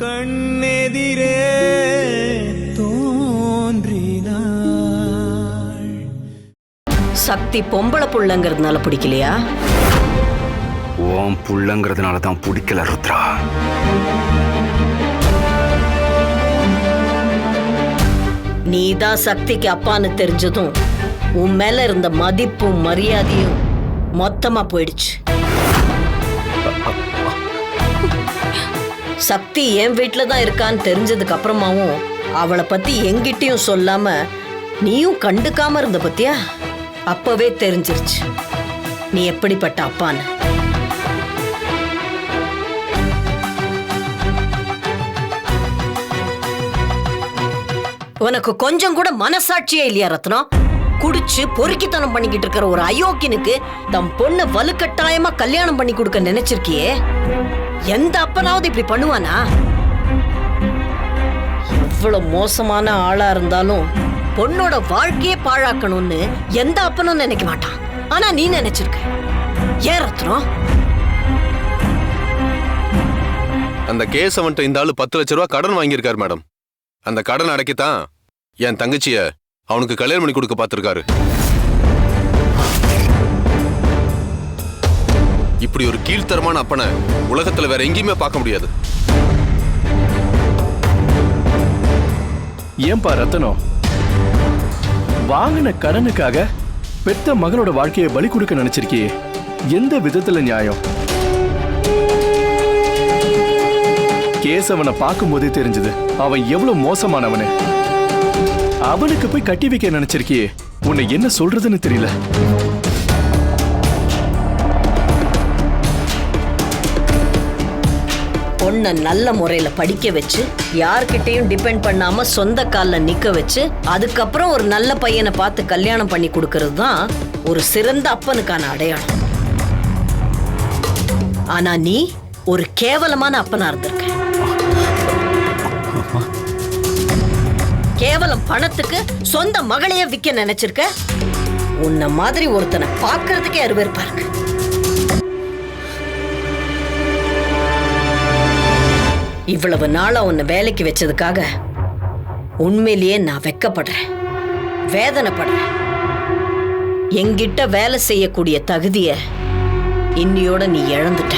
கண்ணெதிரே தோன்றினாள். சக்தி பொம்பளை புள்ளங்கிறதுனால பிடிக்கலையா? ஓம் புள்ளங்கிறதுனால தான் பிடிக்கல ருத்ரா. நீதான் சக்திக்கு அப்பான்னு தெரிஞ்சதும் உன் மேல இருந்த மதிப்பும் மரியாதையும் மொத்தமா போயிடுச்சு. சக்தி என் வீட்டில் தான் இருக்கான்னு தெரிஞ்சதுக்கு அப்புறமாவும் அவளை பத்தி எங்கிட்டையும் சொல்லாம நீயும் கண்டுக்காம இருந்த பத்தியா? அப்பவே தெரிஞ்சிருச்சு. நீ எப்படிப்பட்ட அப்பான்னு. உனக்கு கொஞ்சம் கூட மனசாட்சியே இல்லையா ரத்னம்? குடிச்சு பொறுக்கித்தனம் பண்ணிக்கிட்டு இருக்கிற ஒரு அயோக்கியனுக்கு தம் பொண்ணை வலுக்கட்டாயமா கல்யாணம் பண்ணி கொடுக்க நினைச்சிருக்கியே? எந்த அப்பனாவது இப்படி பண்ணுவானா? எவ்வளவு மோசமான ஆளா இருந்தாலும் பொண்ணோட வாழ்க்கையே பாழாக்கணும்னு எந்த அப்பனும் நினைக்க மாட்டான். ஆனா நீ நினைச்சிருக்க. ஏன் ரத்னம் அந்த கேசவன்ட்ட இந்த ஆளு பத்து லட்ச ரூபா கடன் வாங்கியிருக்காரு மேடம். அந்த கடன் அடைக்கத்தான் என் தங்கச்சிய அவனுக்கு கல்யாணம் பண்ணி கொடுக்க பார்த்திருக்காரு. இப்படி ஒரு கீழ்த்தரமான அப்பனை உலகத்துல வேற எங்கேயுமே பார்க்க முடியாது. ஏன்பா ரத்தனம் வாங்கின கடனுக்காக பெத்த மகனோட வாழ்க்கையை பலி கொடுக்க நினைச்சிருக்கியே. எந்த விதத்துல நியாயம்? கேசவனை பார்க்கும்போதே தெரிஞ்சது. அவன் எவ்வளவு மோசமானவனு. அவனுக்கு போய் கட்டி வைக்க நினைச்சிருக்கியே. உன்னை என்ன சொல்றதுன்னு தெரியல. பொண்ணை நல்ல முறையில படிக்க வச்சு யார்கிட்டயும் டிபெண்ட் பண்ணாம சொந்த கால்ல நிக்க வச்சு அதுக்கப்புறம் ஒரு நல்ல பையனை பார்த்து கல்யாணம் பண்ணி கொடுக்கறது தான் ஒரு சிறந்த அப்பனுக்கான அடையாளம். ஆனா நீ ஒரு கேவலமான அப்பனா இருந்திருக்க. கேவலம் பணத்துக்கு சொந்த மகளையே விக்க நினைச்சிருக்க? உன்ன மாதிரி ஒருத்தனை பார்க்கறதுக்கே அருவேற்பா இருக்கு. இவ்வளவு நாளா உன்னை வேலைக்கு வச்சதுக்காக உண்மையிலேயே நான் வெக்கப்படுறேன். வேதனைப்படுறேன். என்கிட்ட வேலை செய்யக்கூடிய தகுதிய இன்னியோட நீ இழந்துட்ட.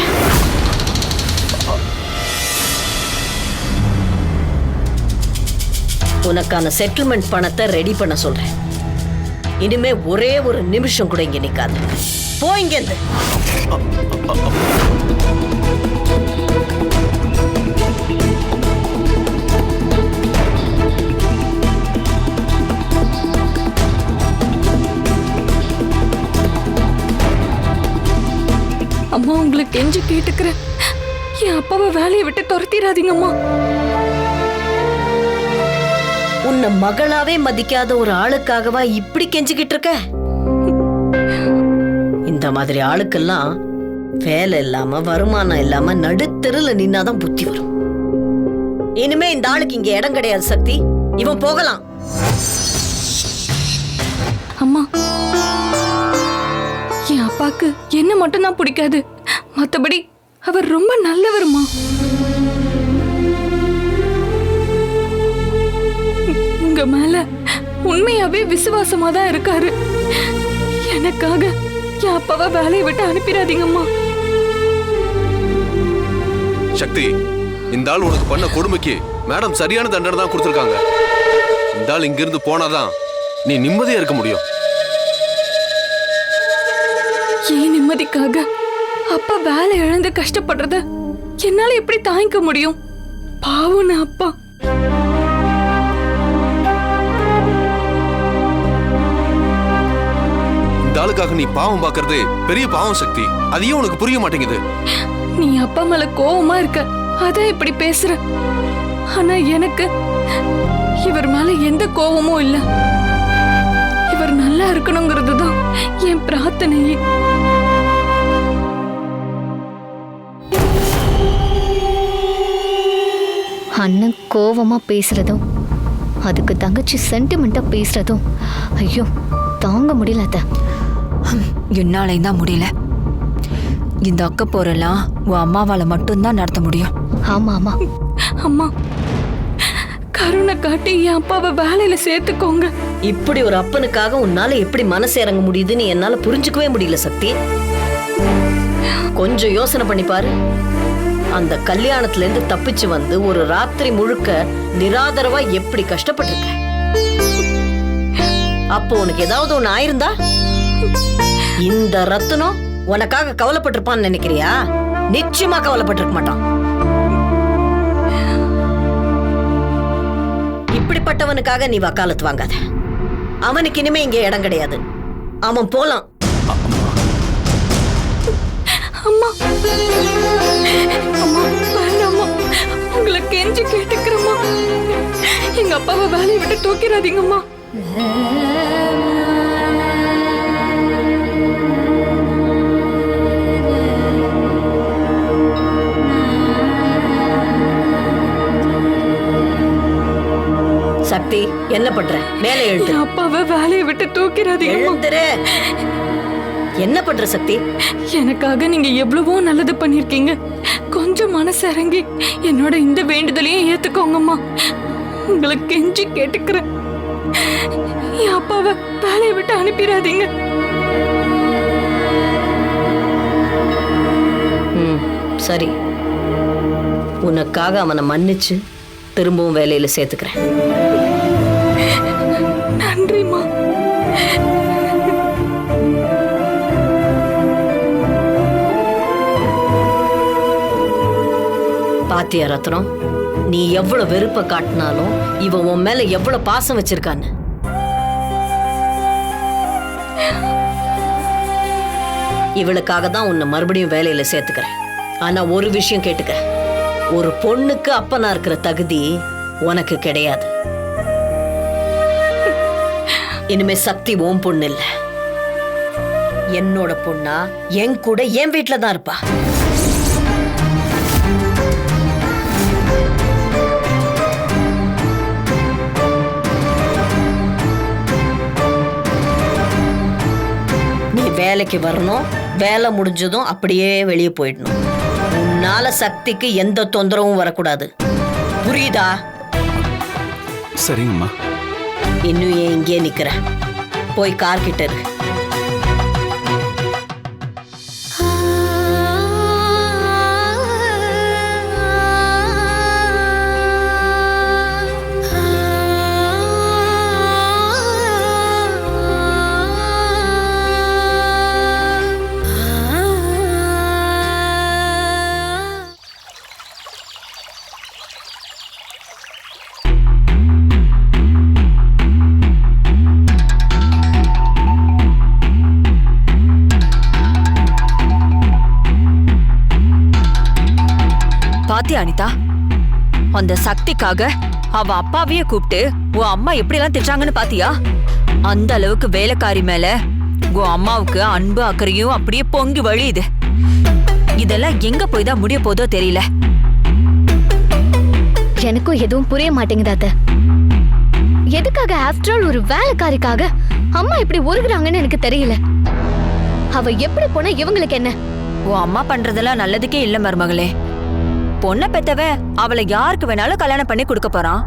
உனக்கான செட்டில்மெண்ட் பணத்தை ரெடி பண்ண சொல்றேன். இனிமே ஒரே ஒரு நிமிஷம் கூட இங்க நிக்காது. போ இங்க அம்மா உங்களை கெஞ்சி கேட்டுக்கிறேன். என் அப்பாவை வேலையை விட்டு துரத்திடாதீங்கம்மா. உன்னை மகளாவே மதிக்காத ஒரு ஆளுக்காகவா இப்படி கெஞ்சிக்கிட்டு இருக்க? இந்த மாதிரி ஆளுக்கெல்லாம் வேலை இல்லாம வருமானம் இல்லாம நடுத்தெருல நின்னாதான் புத்தி வரும். இனிமே இந்த ஆளுக்கு இங்க இடம் கிடையாது சக்தி. இவன் போகலாம். அம்மா என் அப்பாக்கு என்ன மட்டும்தான் பிடிக்காது. மத்தபடி அவர் ரொம்ப நல்லவருமா? உங்க மேல உண்மையாவே விசுவாசமா தான் இருக்காரு. எனக்காக என் அப்பாவை வேலையை விட்டு அனுப்பிடாதீங்கம்மா. சக்தி இந்த ஆள் உனக்கு பண்ண கொடுமைக்கு மேடம் சரியான தண்டனை தான் கொடுத்துருக்காங்க. இந்த ஆள் இங்கிருந்து போனாதான் நீ நிம்மதியா இருக்க முடியும். ஏன் நிம்மதிக்காக அப்பா வேலை இழந்து கஷ்டப்படுறத என்னால எப்படி தாங்கிக்க முடியும்? பாவம் அப்பா. இந்த ஆளுக்காக நீ பாவம் பார்க்கறது பெரிய பாவம் சக்தி. அதையும் உனக்கு புரிய மாட்டேங்குது? நீ அப்பா மேல கோவமா இருக்க. அதான் இப்படி பேசுற. ஆனா எனக்கு இவர் மேல எந்த கோவமும் இல்ல. இவர் நல்லா இருக்கணுங்கிறது தான் என் பிரார்த்தனையே. அண்ணன் கோவமா பேசுறதும் அதுக்கு தங்கச்சி சென்டிமெண்டா பேசுறதும் ஐயோ தாங்க முடியல அத்தை. என்னாலையும் தான் முடியல. இந்த அக்க போரெல்லாம் உன் அம்மாவால மட்டும்தான் நடத்த முடியும். ஆமா ஆமா. அம்மா கருணை காட்டி என் அப்பாவை வேலையில சேர்த்துக்கோங்க. இப்படி ஒரு அப்பனுக்காக உன்னால எப்படி மனசு இறங்க முடியுதுன்னு என்னால புரிஞ்சுக்கவே முடியல சக்தி. கொஞ்சம் யோசனை பண்ணி பாரு. அந்த கல்யாணத்துல இருந்து தப்பிச்சு வந்து ஒரு ராத்திரி முழுக்க நிராதரவா எப்படி கஷ்டப்பட்டிருக்க? அப்போ உனக்கு ஏதாவது ஒண்ணு ஆயிருந்தா? இந்த ரத்தனம் உனக்காக கவலைப்பட்டிருப்பான்னு நினைக்கிறியா? நிச்சயமா கவலைப்பட்டிருக்க மாட்டான். இப்படிப்பட்டவனுக்காக நீ வக்காலத்து வாங்காத. அவனுக்கு இனிமே இங்க இடம் கிடையாது. அவன் போலாம். அம்மா. அம்மா வேண்டாம்மா. உங்களை கெஞ்சி கேட்டுக்கிறேம்மா. எங்க அப்பாவை வேலையை விட்டு தூக்கிடாதீங்கம்மா. சக்தி என்ன பண்ற? மேலே அப்பாவை வேலையை விட்டு எழுந்துரு. என்ன பண்ற சக்தி? எனக்காக நீங்க எவ்வளவோ நல்லது பண்ணிருக்கீங்க. கொஞ்சம் மனசு இறங்கி என்னோட இந்த வேண்டுதலையும் ஏத்துக்கோங்கம்மா. உங்களை கெஞ்சி கேட்டுக்கிறேன். என் அப்பாவை வேலையை விட்டு அனுப்பிடாதீங்க. சரி. உனக்காக அவனை மன்னிச்சு திரும்பவும் வேலையில சேர்த்துக்கிறேன். பாத்தியா ரத்னம் நீ எவ்வளவு வெறுப்ப காட்டினாலும் இவன் உன் மேல எவ்வளவு பாசம் வச்சிருக்கான்னு. இவளுக்காக தான் உன்னை மறுபடியும் வேலையில சேர்த்துக்கிறேன். ஆனா ஒரு விஷயம் கேட்டுக்க ஒரு பொண்ணுக்கு அப்பனா இருக்கிற தகுதி உனக்கு கிடையாது. இனிமே சக்தி ஓம் பொண்ணு இல்ல. என்னோட பொண்ணா என் கூட என் வீட்டுல தான் இருப்பா. வேலைக்கு வரணும் வேலை முடிஞ்சதும் அப்படியே வெளியே போயிடணும். உன்னால சக்திக்கு எந்த தொந்தரவும் வரக்கூடாது. புரியுதா? சரிங்கம்மா. இன்னும் ஏன் இங்கே நிக்கிற? போய் கார் கிட்ட இரு. அந்த சக்திக்காக அவ அப்பாவையே கூப்பிட்டு உன் அம்மா எப்படி எல்லாம் திட்டாங்கன்னு பாத்தியா? அந்த அளவுக்கு வேலைக்காரி மேல உன் அம்மாவுக்கு அன்பு அக்கறையும் அப்படியே பொங்கி வழியுது. இதெல்லாம் எங்க போய் தான் முடிய போதோ தெரியல. எனக்கும் எதுவும் புரிய மாட்டேங்குது அத்தை. எதுக்காக ஆஃப்டர் ஆல் ஒரு வேலைக்காரிக்காக அம்மா இப்படி உருகுறாங்கன்னு எனக்கு தெரியல. அவ எப்படி போனா இவங்களுக்கு என்ன? உன் அம்மா பண்றதெல்லாம் நல்லதுக்கே இல்ல மருமகளே. பொண்ணை பெத்தவ அவளை யாருக்கு வேணாலும் கல்யாணம் பண்ணி கொடுக்க போறான்.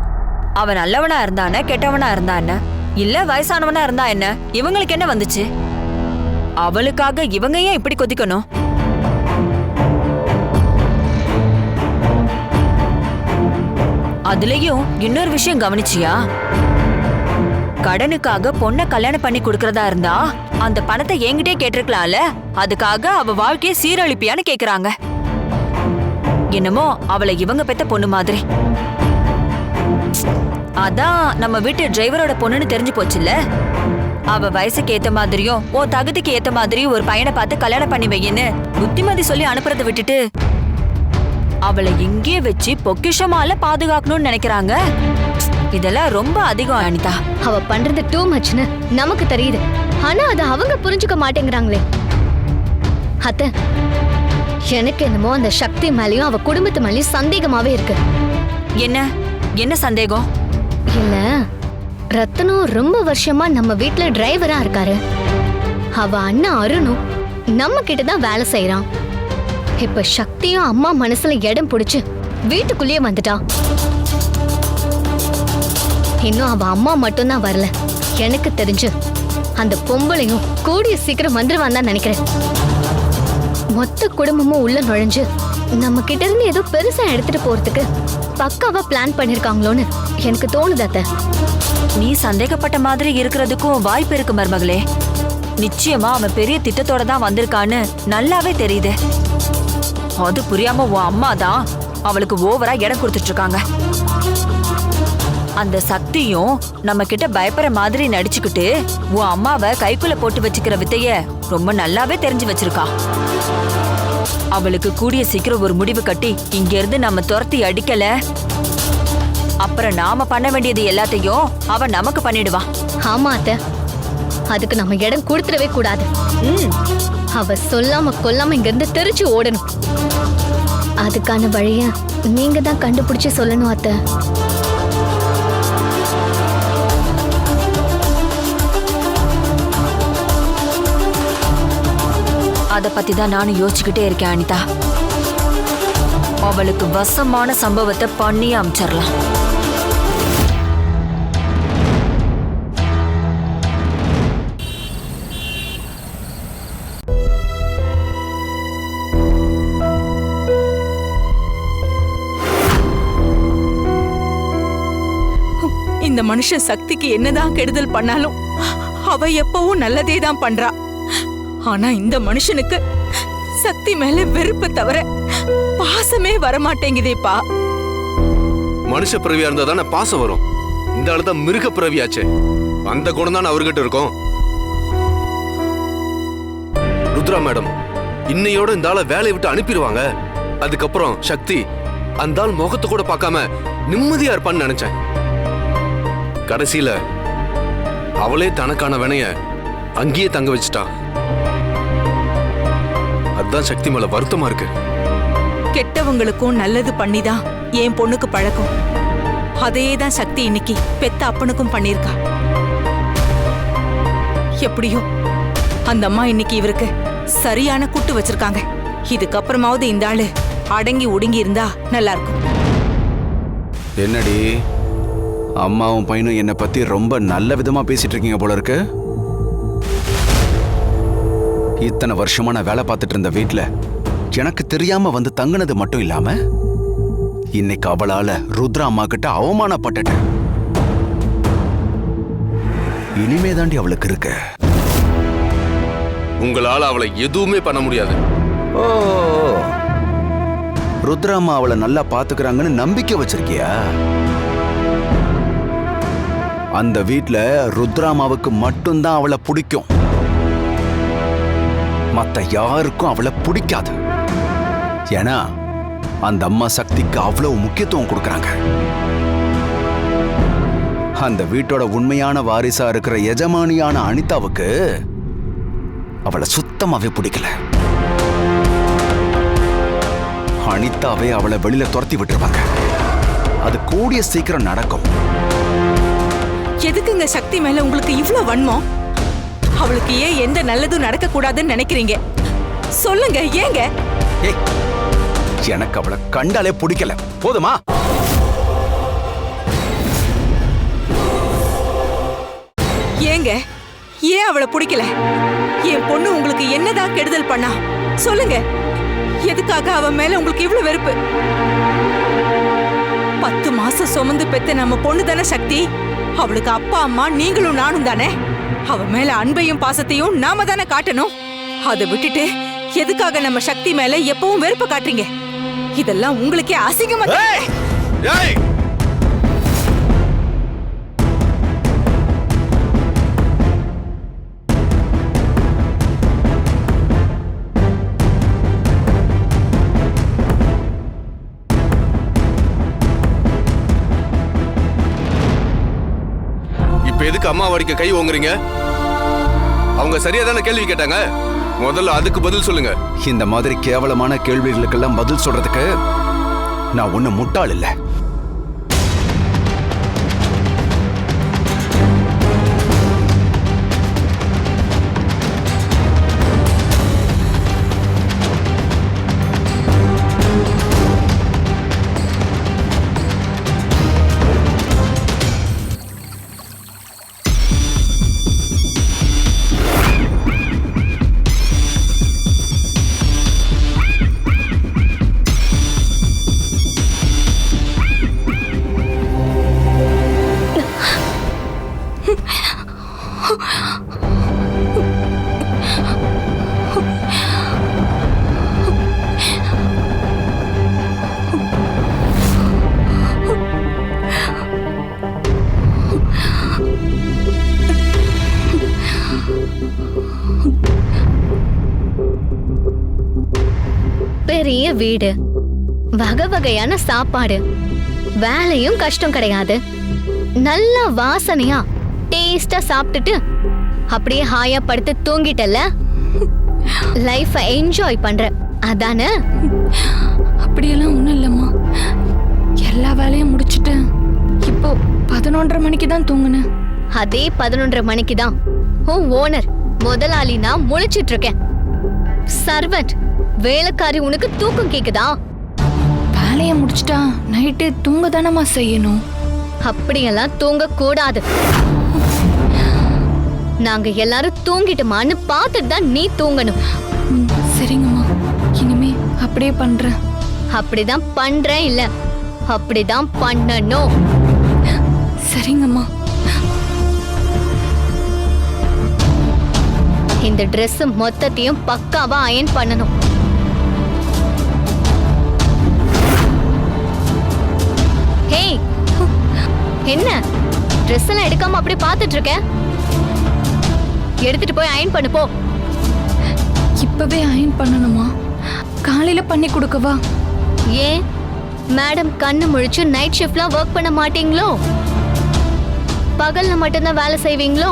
அவன் நல்லவனா இருந்தானே கெட்டவனா இருந்தா என்ன இல்ல வயசானவனா இருந்தா என்ன? இவங்களுக்கு என்ன வந்துச்சு? அவளுக்காக இவங்க ஏன் இப்படி கொதிக்கணும்? அதுலயும் இன்னொரு விஷயம் கவனிச்சியா? கடனுக்காக பொண்ணை கல்யாணம் பண்ணி கொடுக்கறதா இருந்தா அந்த பணத்தை என்கிட்டே கேட்டிருக்கலாம்ல? அதுக்காக அவ வாழ்க்கையை சீரழிப்பியான்னு கேக்குறாங்க. என்னமோ அவளை இவங்க பெத்த பொண்ணு மாதிரி. அதான் நம்ம வீட்டு டிரைவரோட பொண்ணுன்னு தெரிஞ்சு போச்சுல்ல? அவ வயசுக்கு ஏத்த மாதிரியும் ஓ தகுதிக்கு ஏத்த மாதிரியும் ஒரு பையனை பார்த்து கல்யாணம் பண்ணி வையின்னு புத்திமதி சொல்லி அனுப்புறதை விட்டுட்டு அவளை இங்கே வச்சு பொக்கிஷமால பாதுகாக்கணும்னு நினைக்கிறாங்க. இதெல்லாம் ரொம்ப அதிகம் அனிதா. அவ பண்றது டூ மச்னு நமக்கு தெரியுது. ஆனா அதை அவங்க புரிஞ்சுக்க மாட்டேங்கிறாங்களே. அத்தை எனக்கு என்னமோ அந்த சக்தி மேலயும் அவ குடும்பத்து மேலயும் சந்தேகமாவே இருக்கு. என்ன? என்ன சந்தேகம்? இல்ல ரத்தனம் ரொம்ப வருஷமா நம்ம வீட்ல டிரைவரா இருக்காரு. அவ அண்ணன் அருணும் நம்ம கிட்ட தான் வேலை செய்யறான் இப்ப சக்தியும் அம்மா மனசுல இடம் பிடிச்சு வீட்டுக்குள்ளேயே வந்துட்டான் இன்னும் அவ அம்மா மட்டும்தான் வரல. எனக்கு தெரிஞ்சு அந்த பொம்பளையும் கூடிய சீக்கிரம் வந்துருவான் தான் நினைக்கிறேன். மொத்த குடும்பமும் உள்ள நுழைஞ்சு நம்ம கிட்ட இருந்து ஏதோ பெருசா எடுத்துட்டு போறதுக்கு பக்காவா பிளான் பண்ணிருக்காங்களோன்னு எனக்கு தோணுது அத்த. நீ சந்தேகப்பட்ட மாதிரி இருக்கிறதுக்கும் வாய்ப்பு இருக்கு மருமகளே. நிச்சயமா அவன் பெரிய திட்டத்தோட தான் வந்திருக்கான்னு நல்லாவே தெரியுது. அது புரியாம உன் அம்மா தான் அவளுக்கு ஓவரா இடம் கொடுத்துட்டு இருக்காங்க. அந்த சக்தியும் நம்ம கிட்ட பயப்படுற மாதிரி நடிச்சுக்கிட்டு உன் அம்மாவை கைக்குள்ள போட்டு வச்சுக்கிற வித்தைய ரொம்ப நல்லாவே தெரிஞ்சு வச்சிருக்கா. அவளுக்கு கூடிய சீக்கிரம் ஒரு முடிவு கட்டி இங்க இருந்து நம்ம துரத்தி அடிக்கல. அப்புறம் நாம பண்ண வேண்டியது எல்லாத்தையும் அவ நமக்கு பண்ணிடுவா. ஆமா அத்தை. அதுக்கு நம்ம இடம் கொடுத்துடவே கூடாது. அவ சொல்லாம கொல்லாம இங்க இருந்து தெரிச்சு ஓடணும். அதுக்கான வழிய நீங்க தான் கண்டுபிடிச்சு சொல்லணும் அத்தை. அதை பத்தி தான் நானும் யோசிச்சுக்கிட்டே இருக்கேன் அனிதா. அவளுக்கு வசமான சம்பவத்தை பண்ணி அமைச்சிடலாம் இந்த மனுஷன் சக்திக்கு என்னதான் கெடுதல் பண்ணாலும் அவ எப்பவும் நல்லதே தான் பண்றா. ஆனா இந்த மனுஷனுக்கு சக்தி மேல வெறுப்பு தவிர பாசமே வரமாட்டேங்குதேப்பா. மனுஷ பிறவியா இருந்தா தானே பாசம் வரும். இந்த ஆளு தான் மிருக பிறவியாச்சே. அந்த குணம் தானே அவர்கிட்ட இருக்கும். ருத்ரா மேடம் இன்னையோட இந்த ஆளை வேலையை விட்டு அனுப்பிடுவாங்க. அதுக்கப்புறம் சக்தி அந்த ஆள் முகத்தை கூட பார்க்காம நிம்மதியா இருப்பான்னு நினைச்சேன். கடைசியில அவளே தனக்கான வினைய அங்கேயே தங்க வச்சிட்டான். அதுதான் சக்தி மேல வருத்தமா இருக்கு. கெட்டவங்களுக்கும் நல்லது பண்ணிதான் என் பொண்ணுக்கு பழக்கம். அதே தான் சக்தி இன்னைக்கு பெத்த அப்பனுக்கும் பண்ணிருக்கா. எப்படியோ அந்த அம்மா இன்னைக்கு இவருக்கு சரியான குட்டு வச்சிருக்காங்க. இதுக்கப்புறமாவது இந்த ஆளு அடங்கி ஒடுங்கி இருந்தா நல்லா இருக்கும் என்னடி? அம்மாவும் பையனும் என்னை பத்தி ரொம்ப நல்ல விதமா பேசிட்டு இருக்கீங்க போல இருக்கு. இத்தனை வருஷமா நான் வேலை பார்த்துட்டு இருந்த வீட்ல எனக்கு தெரியாம வந்து தங்குனது மட்டும் இல்லாம இன்னைக்கு அவளால ருத்ரா அம்மா கிட்ட அவமானப்பட்டுட்டேன். இனிமே தாண்டி அவளுக்கு இருக்கு. உங்களால அவளை எதுவுமே பண்ண முடியாது. ஓ ருத்ரா அம்மா அவளை நல்லா பாத்துக்கிறாங்கன்னு நம்பிக்கை வச்சிருக்கியா? அந்த வீட்ல ருத்ராமாவுக்கு மட்டும்தான் அவளை பிடிக்கும். மத்த யாருக்கும் அவளை பிடிக்காது. ஏன்னா அந்த அம்மா சக்திக்கு அவ்வளவு முக்கியத்துவம் கொடுக்குறாங்க. அந்த வீட்டோட உண்மையான வாரிசா இருக்கிற எஜமானியான அனிதாவுக்கு அவளை சுத்தமாவே பிடிக்கல. அனிதாவே அவளை வெளியில துரத்தி விட்டுருவாங்க. அது கூடிய சீக்கிரம் நடக்கும். எதுக்குங்க சக்தி மேல உங்களுக்கு இவ்ளோ வன்மம்? அவளுக்கு ஏன் எந்த நல்லதும் நடக்க கூடாதுன்னு நினைக்கிறீங்க? சொல்லுங்க ஏங்க? எனக்கு அவளை கண்டாலே பிடிக்கல. போதுமா? ஏங்க ஏன் அவளை பிடிக்கல? என் பொண்ணு உங்களுக்கு என்னதான் கெடுதல் பண்ணா? சொல்லுங்க. எதுக்காக அவ மேல உங்களுக்கு இவ்ளோ வெறுப்பு? பத்து மாசம் சுமந்து பெத்த நம்ம பொண்ணு தானே சக்தி? அவளுக்கு அப்பா அம்மா நீங்களும் நானும் தானே? அவ மேல அன்பையும் பாசத்தையும் நாம தானே காட்டணும்? அதை விட்டுட்டு எதுக்காக நம்ம சக்தி மேல எப்பவும் வெறுப்பு காட்டுறீங்க? இதெல்லாம் உங்களுக்கே அசிங்கமா எதுக்கு அம்மா வடிக்க கை ஓங்குறீங்க? அவங்க சரியா தானே கேள்வி கேட்டாங்க? முதல்ல அதுக்கு பதில் சொல்லுங்க. இந்த மாதிரி கேவலமான கேள்விகளுக்கெல்லாம் பதில் சொல்றதுக்கு நான் ஒன்னும் முட்டாள் இல்ல. பெரிய வீடு. வகை வகையான சாப்பாடு. வேலையும் கஷ்டம் கிடையாது. நல்ல வாசனையா? டேஸ்டா சாப்பிட்டுட்டு அப்படியே ஹாயா படுத்து தூங்கிட்டல லைஃப என்ஜாய் பண்ற அதானே? அப்படியெல்லாம் ஒண்ணும் இல்லம்மா. எல்லா வேலையும் முடிச்சிட்டு இப்போ பதினொன்றரை மணிக்கு தான் தூங்குனேன். அதே பதினொன்றரை மணிக்கு தான் உன் ஓனர் முதலாளி நான் முழிச்சிட்டு இருக்கேன். சர்வெண்ட் வேலைக்காரி உனக்கு தூக்கம் கேக்குதா? வேலையை முடிச்சிட்டா நைட்டு தூங்க தானம்மா செய்யணும்? அப்படியெல்லாம் தூங்க கூடாது நாங்க எல்லாரும் தூங்கிட்டோமான்னு பார்த்துட்டு தான் நீ தூங்கணும். சரிங்கம்மா. இனிமே அப்படியே பண்றேன். அப்படிதான் பண்றேன் இல்ல. அப்படிதான் பண்ணணும். சரிங்கம்மா. இந்த Dress மொத்தத்தையும் பக்காவா அயன் பண்ணணும். ஹேய் என்ன? Dress எல்லாம் எடுக்காம அப்படியே பார்த்துட்டு இருக்க? எடுத்துட்டு போய் அயன் பண்ணு போ. இப்பவே அயன் பண்ணணுமா? காலையில பண்ணி கொடுக்கவா? ஏன்? மேடம் கண்ணு முழிச்சு நைட் ஷிஃப்ட்லாம் ஒர்க் பண்ண மாட்டீங்களோ? பகல்ல மட்டும்தான் வேலை செய்வீங்களோ?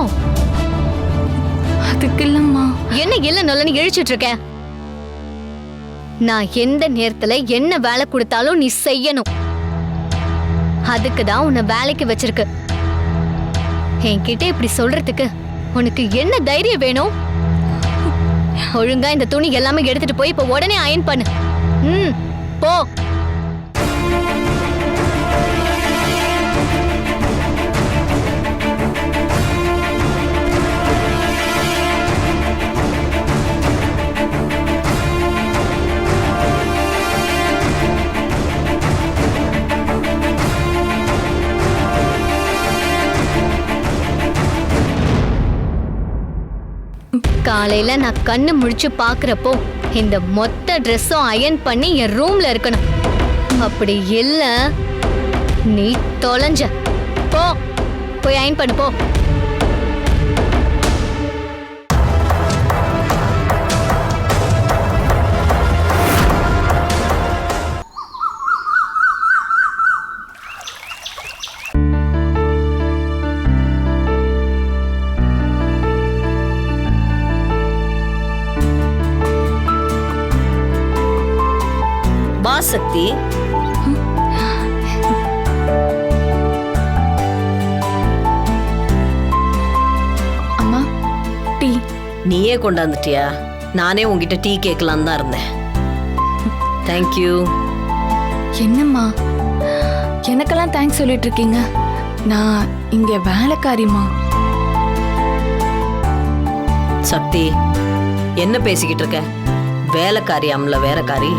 அதுக்கு இல்லம்மா என்ன இல்ல நொல்லன்னு இழிச்சிட்டு இருக்க? நான் எந்த நேரத்துல என்ன வேலை கொடுத்தாலும் நீ செய்யணும். அதுக்கு தான் உன்னை வேலைக்கு வச்சிருக்கு. என்கிட்ட இப்படி சொல்றதுக்கு உனக்கு என்ன தைரியம் வேணும்? ஒழுங்கா இந்த துணி எல்லாமே எடுத்துட்டு போய் இப்ப உடனே அயன் பண்ணு. ம் போ. காலையில நான் கண்ணு முழிச்சு பாக்குறப்போ இந்த மொத்த ட்ரெஸ்ஸும் அயன் பண்ணி என் ரூம்ல இருக்கணும். அப்படி இல்ல நீ தொலைஞ்ச. போ போய் அயன் பண்ணு போ. நீயே கொண்டாந்துட்டியா? நானே உன்கிட்ட டீ கேட்கலான்னு தான் இருந்தேன். தேங்க்யூ என்னம்மா? எனக்கெல்லாம் தேங்க்ஸ் சொல்லிட்டு இருக்கீங்க நான் இங்க வேலைக்காரிம்மா. சக்தி என்ன பேசிக்கிட்டு இருக்க? வேலைக்காரி அம்ல வேலைக்காரி.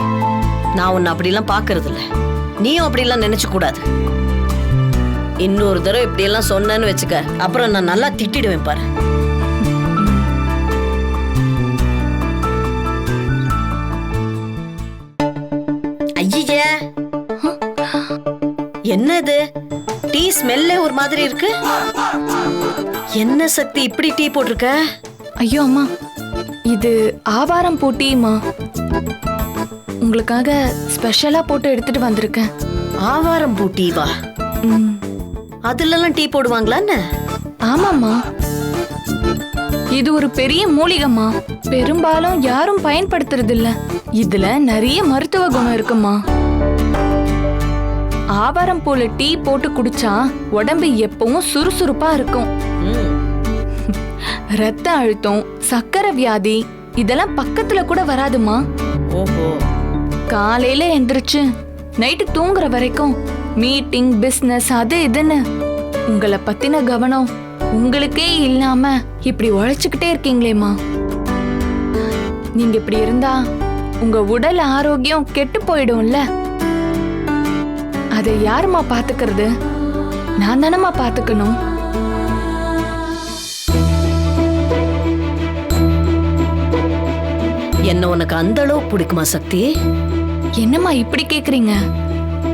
நான் உன்னை அப்படிலாம் பார்க்கறது இல்ல நீயும் அப்படிலாம் நினைச்சு கூடாது. இன்னொரு தடவை இப்படியெல்லாம் சொன்னேன்னு வச்சுக்க. அப்புறம் நான் நல்லா திட்டிடுவேன் பாரு. என்ன இது டீ ஸ்மெல்லே ஒரு மாதிரி இருக்கு. என்ன சக்தி இப்படி டீ போட்டிருக்க? ஐயோ அம்மா. இது ஆவாரம் போட்டிமா உங்களுக்காக ஸ்பெஷலா போட்டு எடுத்துட்டு வந்திருக்கேன். ஆவாரம் பூ டீவா? ம், அதுலலாம் டீ போடுவாங்களா என்ன? ஆமாம்மா. இது ஒரு பெரிய மூலிகைம்மா. பெரும்பாலும் யாரும் பயன்படுத்துறது இல்ல இதுல நிறைய மருத்துவ குணம் இருக்குமா ஆவாரம் போல டீ போட்டு குடிச்சா உடம்பு எப்பவும் சுறுசுறுப்பா இருக்கும். ரத்த அழுத்தம் சக்கரை வியாதி இதெல்லாம் பக்கத்துல கூட வராதுமா? ஓஹோ. காலையில எந்திரிச்சு நைட்டு தூங்குற வரைக்கும் மீட்டிங் பிசினஸ் அது இதுன்னு உங்களை பத்தின கவனம் உங்களுக்கே இல்லாம இப்படி உழைச்சுக்கிட்டே இருக்கீங்களேம்மா. நீங்க இப்படி இருந்தா உங்க உடல் ஆரோக்கியம் கெட்டு போயிடும்ல. அதை யாரும்மா பாத்துக்கிறது நான் தானம்மா பாத்துக்கணும் என்ன உனக்கு அந்த அளவுக்கு பிடிக்குமா சக்தி? என்னம்மா இப்படி கேக்குறீங்க?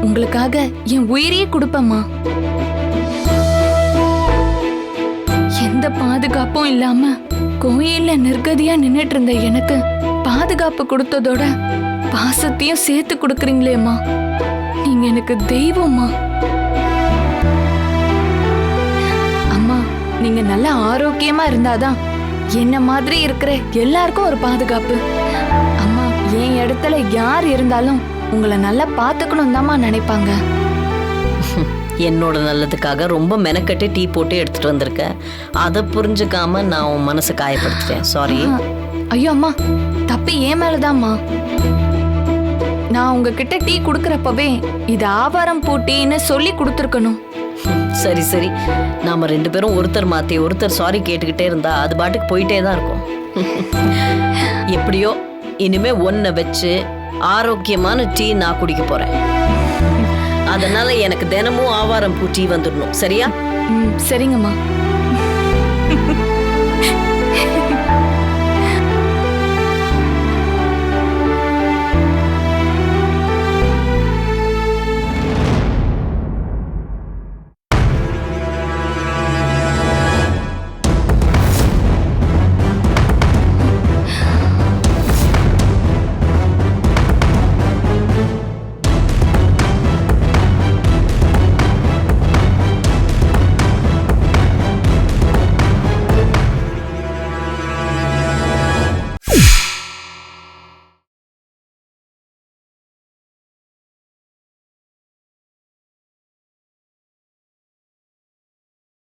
உங்களுக்காக என் உயிரையே கொடுப்பேம்மா. எந்த பாதுகாப்பும் இல்லாம கோயில்ல நிர்கதியா நின்னுட்டு இருந்த எனக்கு பாதுகாப்பு கொடுத்ததோட பாசத்தையும் சேர்த்து கொடுக்குறீங்களேம்மா. நீங்க எனக்கு தெய்வம்மா அம்மா நீங்க நல்ல ஆரோக்கியமா இருந்தாதான் என்ன மாதிரி இருக்கிற எல்லாருக்கும் ஒரு பாதுகாப்பு. அம்மா என் இடத்துல யார் இருந்தாலும் உங்களை நல்லா பாத்துக்கணும் தாம்மா நினைப்பாங்க. என்னோட நல்லதுக்காக ரொம்ப மெனக்கட்டு டீ போட்டு எடுத்துட்டு வந்திருக்க. அதை புரிஞ்சுக்காம நான் உன் மனசை காயப்படுத்திட்டேன். சாரி ஐயோ அம்மா தப்பு ஏன் மேலதாம்மா. நான் உங்ககிட்ட டீ குடுக்கறப்பவே இது ஆவாரம் பூட்டின்னு சொல்லி கொடுத்துருக்கணும். சரி சரி. நாம ரெண்டு பேரும் ஒருத்தர் மாத்தி ஒருத்தர் சாரி கேட்டுக்கிட்டே இருந்தா அது பாட்டுக்கு போயிட்டே தான் இருக்கும். எப்படியோ இனிமே ஒன்ன வச்சு ஆரோக்கியமான டீ நான் குடிக்க போறேன். அதனால எனக்கு தினமும் ஆவாரம் பூ டீ வந்துடணும். சரியா? சரிங்கம்மா.